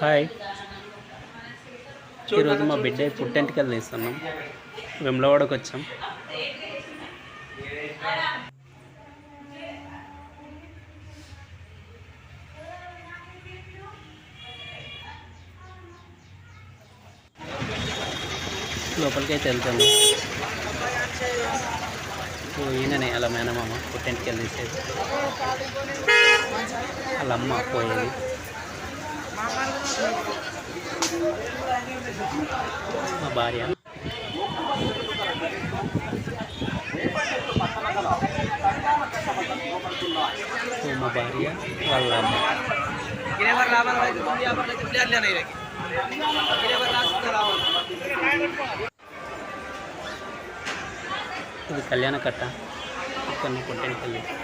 Hi. ఈరోజు మా బిడ్డ పుట్టెంటికలు తీస్తున్నాం? వెమ్లవాడకు వచ్చాం. లోపలికైతే వెళ్తాను. ఈయననే అలా మేనమామ పుట్టెంటికలు తీసేది వాళ్ళ అమ్మ పోయేది. Kalian akan tahu, Kini berlawan lagi,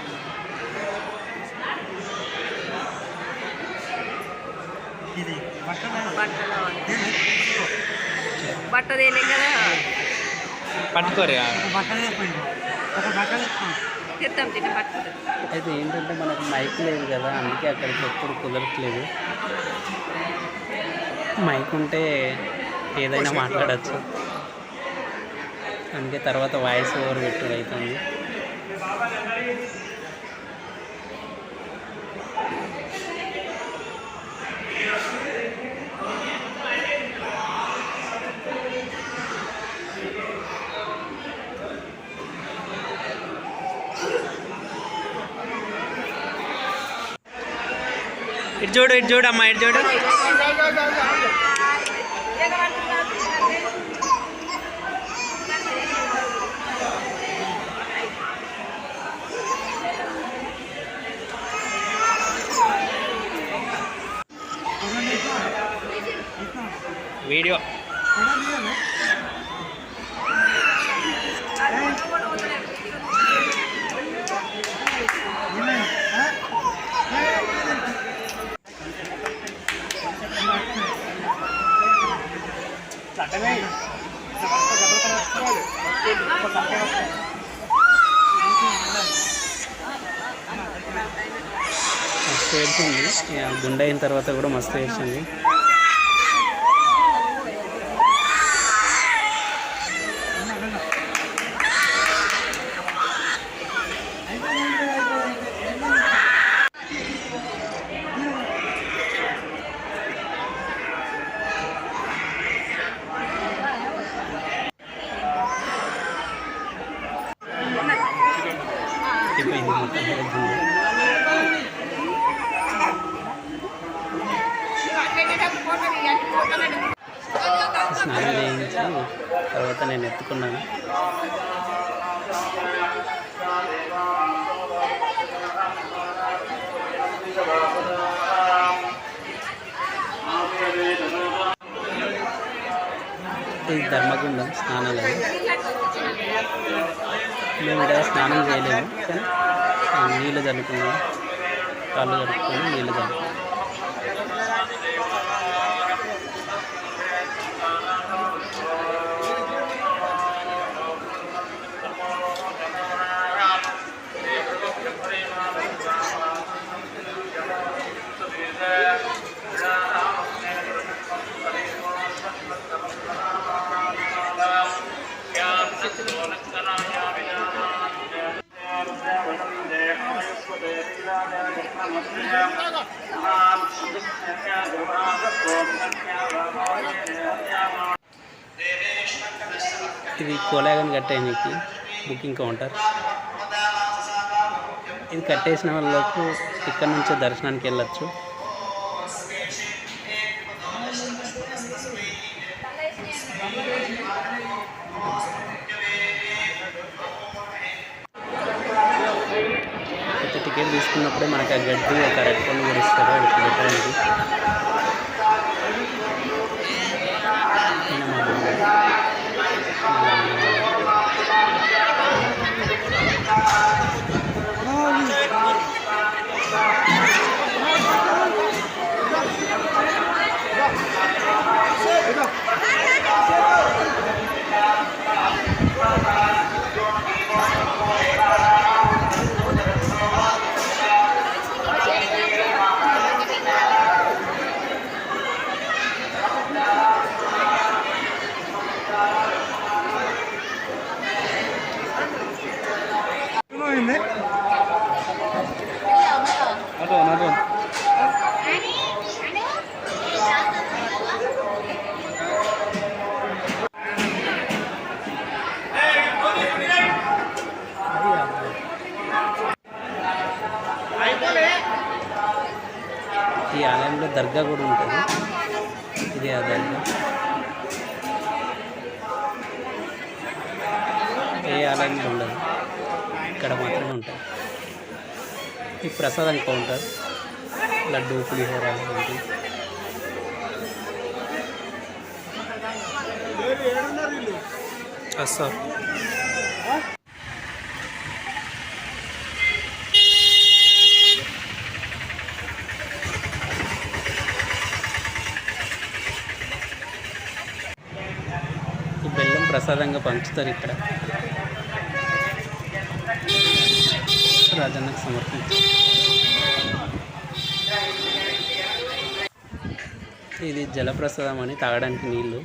బట్ట తేలే కదా. పట్టుకోరు తెస్తాం తిన్న పట్టుకుంటాం. అయితే ఏంటంటే మనకు మైక్ లేదు కదా అందుకే అక్కడికి ఎప్పుడు కుదరట్లేదు. మైక్ ఉంటే ఏదైనా మాట్లాడచ్చు. అందుకే తర్వాత వాయిస్ ఓవర్ పెట్టుడు అవుతుంది ఇటు చూడు ఇటు చూడు అమ్మా ఇటు చూడు. వీడియో మస్తు ఏడ్చింది గుండె అయిన తర్వాత కూడా మస్తు ఏడ్చింది అయిపోయింది మొత్తం. స్నానం చేయించి తర్వాత నేను ఎత్తుకున్నాను. ఇది ధర్మగుండం స్నానాలు మేము ఇక్కడ స్నానం చేయలేము కానీ నీళ్ళు చల్లుకున్నాం కాళ్ళు కడుక్కొని నీళ్ళు చల్లుకున్నాం ఇది కోలాగన్ కట్టేయడానికి బుకింగ్ కౌంటర్. ఇది కట్టేసిన వాళ్ళకు ఇక్కడ నుంచే దర్శనానికి వెళ్ళచ్చు. టికెట్ తీసుకున్నప్పుడే మనకి ఆ గడ్డి ఒక అరటిపండు కూడా ఇస్తారు అది పెట్టడానికి ఆలయంలో దర్గా కూడా ఉంటుంది. ఇది ఆ దర్గా ఏ ఆలయంలో ఉండదు. ఇక్కడ మాత్రమే ఉంటుంది ఈ ప్రసాదం కౌంటర్ లడ్డు పులిహోర అలాంటివి సార్ ఈ బెల్లం ప్రసాదంగా పంచుతారు ఇక్కడ. రాజన్నకు సమర్పించారు ఇది జలప్రసాదం అని తాగడానికి నీళ్ళు.